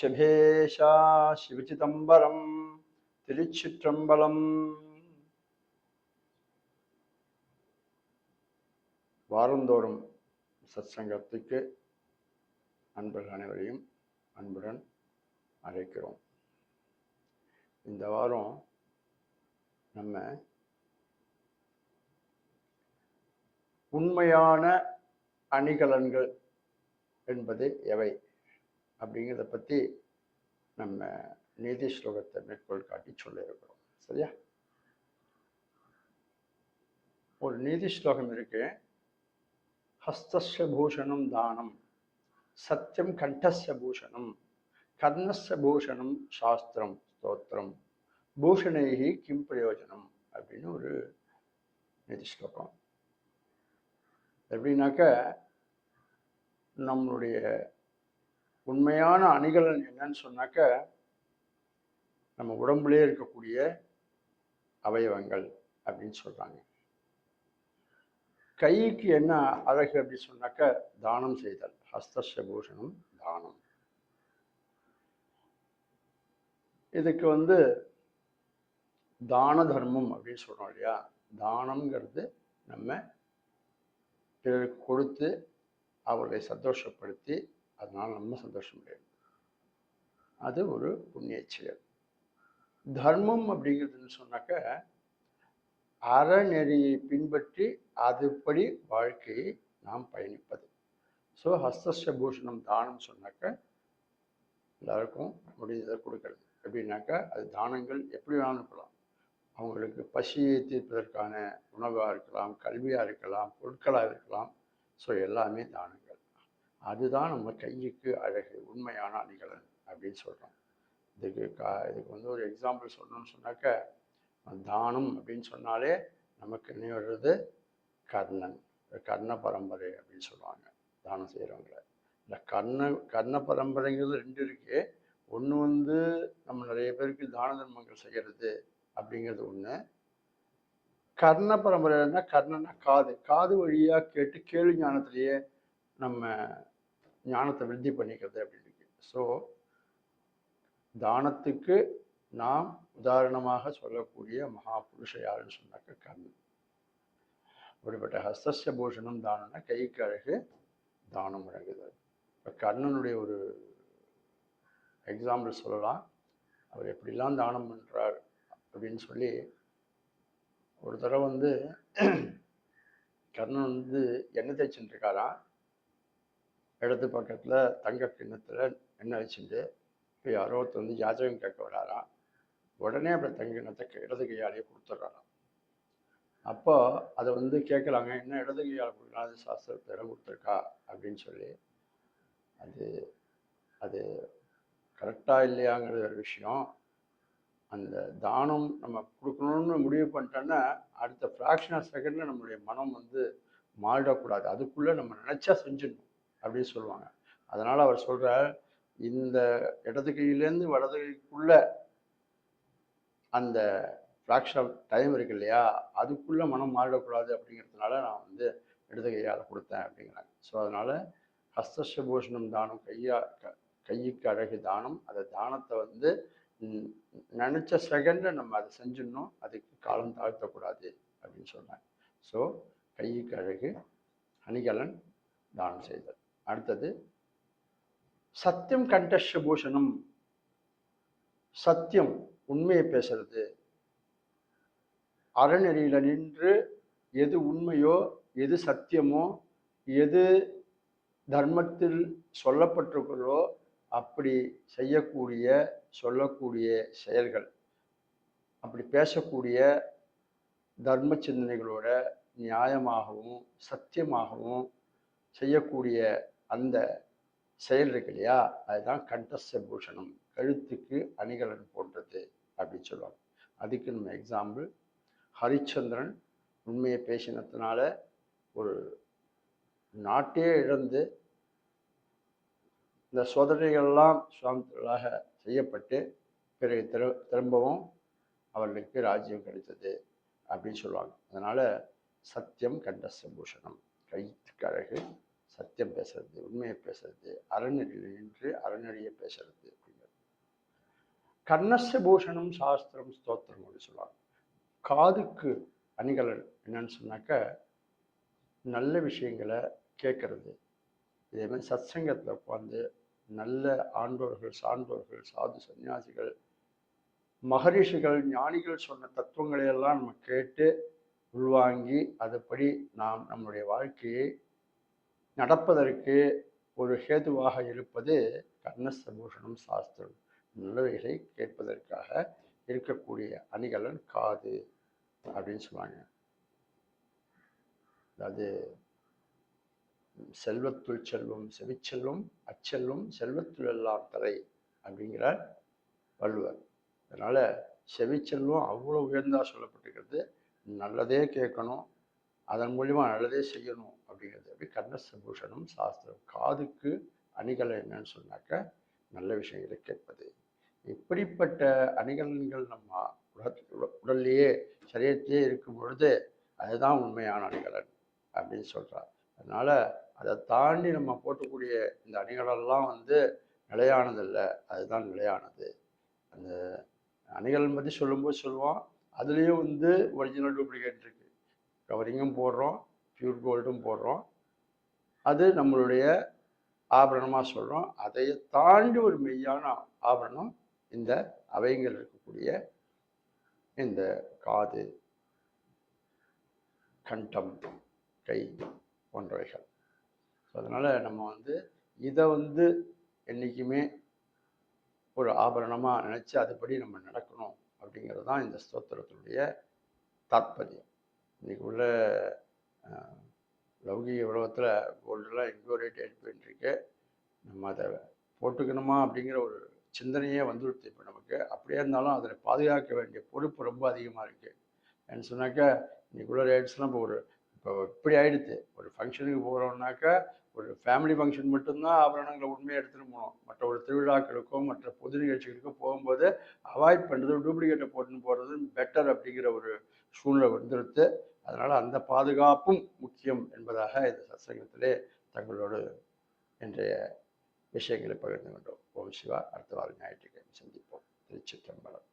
செபேஷா சிவச்சிதம்பரம் திருச்சிற்றம்பலம். வாரந்தோறும் சத் சங்கத்துக்கு அன்பர்கள் அனைவரையும் அன்புடன் அழைக்கிறோம். இந்த வாரம் நம்ம உண்மையான அணிகலன்கள் என்பது எவை அப்படிங்கிறத பற்றி நம்ம நீதி ஸ்லோகத்தை மேற்கோள் காட்டி சொல்லியிருக்கிறோம் சரியா? ஒரு நீதி ஸ்லோகம் இருக்கு. ஹஸ்தஸ்ய பூஷணம் தானம். சத்தியம் கண்டஸ்ய பூஷணம். கர்ணஸ்ய பூஷணம் சாஸ்திரம் ஸ்தோத்திரம். பூஷணைகி கிம் பிரயோஜனம் அப்படின்னு ஒரு நிதி ஸ்லோகம். எப்படின்னாக்க நம்மளுடைய உண்மையான அணிகலன் என்னன்னு சொன்னாக்க நம்ம உடம்புலேயே இருக்கக்கூடிய அவயவங்கள் அப்படின்னு சொல்றாங்க. கைக்கு என்ன அழகு அப்படின்னு சொன்னாக்க தானம் செய்தல் ஹஸ்தஸ்ய தானம். இதுக்கு வந்து தான தர்மம் அப்படின்னு சொல்றோம் இல்லையா? தானம்ங்கிறது நம்ம பிறருக்கு கொடுத்து அவர்களை சந்தோஷப்படுத்தி அதனால் நம்ம சந்தோஷம் அடையணும். அது ஒரு புண்ணிய செயல். தர்மம் அப்படிங்கிறதுன்னு சொன்னாக்க அறநெறியை பின்பற்றி அதுபடி வாழ்க்கையை நாம் பயணிப்பது. ஸோ ஹஸ்தஸ்ய பூஷணம் தானம் சொன்னாக்க எல்லாருக்கும் முடிஞ்சதை கொடுக்கறது எப்படின்னாக்கா அது தானங்கள் எப்படி வேணாலும் இருக்கலாம் அவங்களுக்கு பசியை தீர்ப்பதற்கான உணவாக இருக்கலாம் கல்வியாக இருக்கலாம் பொருட்களாக இருக்கலாம். ஸோ எல்லாமே தானங்கள் அதுதான் நம்ம கைக்கு அழகு உண்மையான அணிகலன் அப்படின்னு சொல்கிறோம் இதுக்கு கா இதுக்கு வந்து ஒரு எக்ஸாம்பிள் சொல்லணும்னு சொன்னாக்க தானம் அப்படின்னு சொன்னாலே நமக்கு நினைவுறது கர்ணன் கர்ண பரம்பரை அப்படின்னு சொல்லுவாங்க தானம் செய்கிறவங்கள இந்த கர்ண கர்ண பரம்பரைங்கிறது ரெண்டு இருக்கு. ஒன்று வந்து நம்ம நிறைய பேருக்கு தான தர்மங்கள் செய்கிறது அப்படிங்கிறது ஒன்று கர்ண பரம்பரைன்னா கர்ணனா காது. காது வழியாக கேட்டு கேள்வி ஞானத்திலேயே நம்ம ஞானத்தை விருத்தி பண்ணிக்கிறது அப்படின்னு இருக்கு. ஸோ தானத்துக்கு நாம் உதாரணமாக சொல்லக்கூடிய மகாபுருஷ யாருன்னு சொன்னாக்க கர்ணன். அப்படிப்பட்ட ஹஸ்தஸ்ய பூஷணம் தானம்னா கைக்கு அழகு தானம் வழங்குதல். இப்போ கர்ணனுடைய ஒரு எக்ஸாம்பிள் சொல்லலாம். அவர் எப்படிலாம் தானம் பண்ணுறார் அப்படின்னு சொல்லி ஒரு தடவை வந்து கர்ணன் வந்து எண்ணெய் தேய்ச்சிட்டு இருக்காராம் இடத்து பக்கத்தில் தங்க கிண்ணத்தில் எண்ணெய் வச்சுட்டு இப்போ யாரோ ஒருத்தர் வந்து யாஜகம் கேட்க வராராம் உடனே அப்படி தங்க கிண்ணத்தை இடது கையாலேயே கொடுத்துட்றாராம். அப்போ அதை வந்து கேட்குறாங்க என்ன இடது கையால் கொடுக்கலாம் சாஸ்திரத்தை இடம் கொடுத்துருக்கா? அப்படின்னு சொல்லி அது அது கரெக்டாக இல்லையாங்கிறது ஒரு விஷயம். அந்த தானம் நம்ம கொடுக்கணும்னு முடிவு பண்ணிட்டோன்னா அடுத்த ஃப்ராக்ஷன் ஆஃப் செகண்டில் நம்மளுடைய மனம் வந்து மாறிடக்கூடாது. அதுக்குள்ளே நம்ம நினச்சா செஞ்சிடணும் அப்படின்னு சொல்லுவாங்க. அதனால் அவர் சொல்கிறார் இந்த இடது கையிலேருந்து வலது கைக்குள்ள அந்த ஃப்ராக்ஷன் ஆஃப் டைம் இருக்கு இல்லையா அதுக்குள்ளே மனம் மாறிடக்கூடாது அப்படிங்கிறதுனால நான் வந்து இடது கையால் கொடுத்தேன் அப்படிங்கிறாங்க. ஸோ அதனால் ஹஸ்தபூஷணம் தானம் கையா க கைக்கு அழகு தானம் அந்த தானத்தை வந்து நினச்ச செகண்டில் நம்ம அதை செஞ்சிடணும். அதுக்கு காலம் தாழ்த்தக்கூடாது அப்படின்னு சொன்னாங்க ஸோ கைக்கு அழகு அணிகலன் தானம் செய்தல். அடுத்தது சத்தியம் கண்டஷ பூஷணம் சத்தியம் உண்மையை பேசுறது. அறநெறியில நின்று எது உண்மையோ எது சத்தியமோ எது தர்மத்தில் சொல்லப்பட்டிருக்கிறதோ அப்படி செய்யக்கூடிய சொல்லக்கூடிய செயல்கள் அப்படி பேசக்கூடிய தர்ம சிந்தனைகளோட நியாயமாகவும் சத்தியமாகவும் செய்யக்கூடிய அந்த செயல் இருக்கு இல்லையா? அதுதான் கண்டஸ்ய பூஷணம் கழுத்துக்கு அணிகலன் போன்றது அப்படின்னு சொல்லுவாங்க. அதுக்கு நம்ம எக்ஸாம்பிள் ஹரிச்சந்திரன் உண்மையை பேசினதுனால ஒரு நாட்டே இழந்து இந்த சோதனைகள்லாம் சுவாமிகளாக செய்யப்பட்டு பிறகு திரு திரும்பவும் அவர்களுக்கு ராஜ்யம் கிடைத்தது அப்படின்னு சொல்லுவாங்க. அதனால் சத்தியம் கண்டஸ்ய பூஷணம் கைத்துக்கு அழகு சத்தியம் பேசுறது உண்மையை பேசுறது அறநெறியில் நின்று அறநெறியை பேசுறது அப்படிங்கிறது. கர்ணஸ்ய பூஷணம் சாஸ்திரம் ஸ்தோத்திரம் அப்படின்னு சொல்லுவாங்க. காதுக்கு அணிகலன் என்னன்னு சொன்னாக்க நல்ல விஷயங்களை கேட்கறது. இதேமாதிரி சத்சங்கத்தில் உட்காந்து நல்ல ஆண்டோர்கள் சான்றோர்கள் சாது சன்னியாசிகள் மகரிஷிகள் ஞானிகள் சொன்ன தத்துவங்களை எல்லாம் நம்ம கேட்டு உள்வாங்கி அதுபடி நாம் நம்முடைய வாழ்க்கையை நடப்பதற்கு ஒரு ஹேதுவாக இருப்பது கர்ணசபூஷணம் சாஸ்திரம். நல்லவைகளை கேட்பதற்காக இருக்கக்கூடிய அணிகலன் காது அப்படின்னு சொல்லுவாங்க. அதாவது செல்வத்துள் செல்வம் செவிச்செல்வம் அச்செல்வம் செல்வத்துள் எல்லாம் தலை அப்படிங்கிறார் வள்ளுவர். அதனால் செவிச்செல்வம் அவ்வளோ உயர்ந்தாக சொல்லப்பட்டிருக்கிறது. நல்லதே கேட்கணும். அதன் மூலிமா நல்லதே செய்யணும் அப்படிங்கிறது. அப்படி கர்ணசபூஷணம் சாஸ்திரம். காதுக்கு அணிகலை என்னன்னு சொன்னாக்க நல்ல விஷயங்களை கேட்பது. இப்படிப்பட்ட அணிகலன்கள் நம்ம உடல்லையே சரீரத்திலே இருக்கும் பொழுது அதுதான் உண்மையான அணிகலன் அப்படின்னு சொல்கிறார் அதனால் அதை தாண்டி நம்ம போட்டக்கூடிய இந்த அணிகளெல்லாம் வந்து நிலையானதல்ல. அதுதான் நிலையானது. அந்த அணிகள் பற்றி சொல்லும்போது சொல்லுவோம். அதுலேயும் வந்து ஒரிஜினல் டூப்ளிகேட் இருக்குது கவரிங்கும் போடுறோம். பியூர் கோல்டும் போடுறோம். அது நம்மளுடைய ஆபரணமாக சொல்கிறோம் அதை தாண்டி ஒரு மெய்யான ஆபரணம் இந்த அவைங்கள் இருக்கக்கூடிய இந்த காது கண்டம் கை போன்றவைகள். ஸோ அதனால் நம்ம வந்து இதை வந்து என்றைக்குமே ஒரு ஆபரணமாக நினச்சி அதுபடி நம்ம நடக்கணும் அப்படிங்கிறது தான் இந்த ஸ்தோத்திரத்தினுடைய தாத்பரியம். இன்னைக்கு உள்ள லௌகிக உலகத்தில் கோல்டெலாம் எங்கோ ரேட் ஏட் போயிட்டுருக்கு நம்ம அதை போட்டுக்கணுமா அப்படிங்கிற ஒரு சிந்தனையே வந்துடுது. இப்போ நமக்கு அப்படியே இருந்தாலும் அதில் பாதுகாக்க வேண்டிய பொறுப்பு ரொம்ப அதிகமாக இருக்குது ஏன்னு சொன்னாக்கா இன்றைக்குள்ள ரேட்ஸ்லாம் இப்போ ஒரு இப்போ இப்படி ஆயிடுது ஒரு ஃபங்க்ஷனுக்கு போகிறோம்னாக்கா ஒரு ஃபேமிலி ஃபங்க்ஷன் மட்டும்தான் ஆபரணங்களை உண்மையை எடுத்துகிட்டு போகணும். மற்ற ஒரு திருவிழாக்களுக்கோ மற்ற பொது நிகழ்ச்சிகளுக்கோ போகும்போது அவாய்ட் பண்ணுறது டூப்ளிகேட்டை போட்டுன்னு போகிறது பெட்டர் அப்படிங்கிற ஒரு சூழ்நிலை வந்துடுது அதனால் அந்த பாதுகாப்பும் முக்கியம் என்பதாக இந்த சத்சங்கத்திலே தங்களோடு இன்றைய விஷயங்களை பகிர்ந்து கொண்டோம். ஓம் சிவா. அடுத்த வாரம் ஞாயிற்றுக்கிழமை சந்திப்போம். திருச்சிற்றம்பலம்.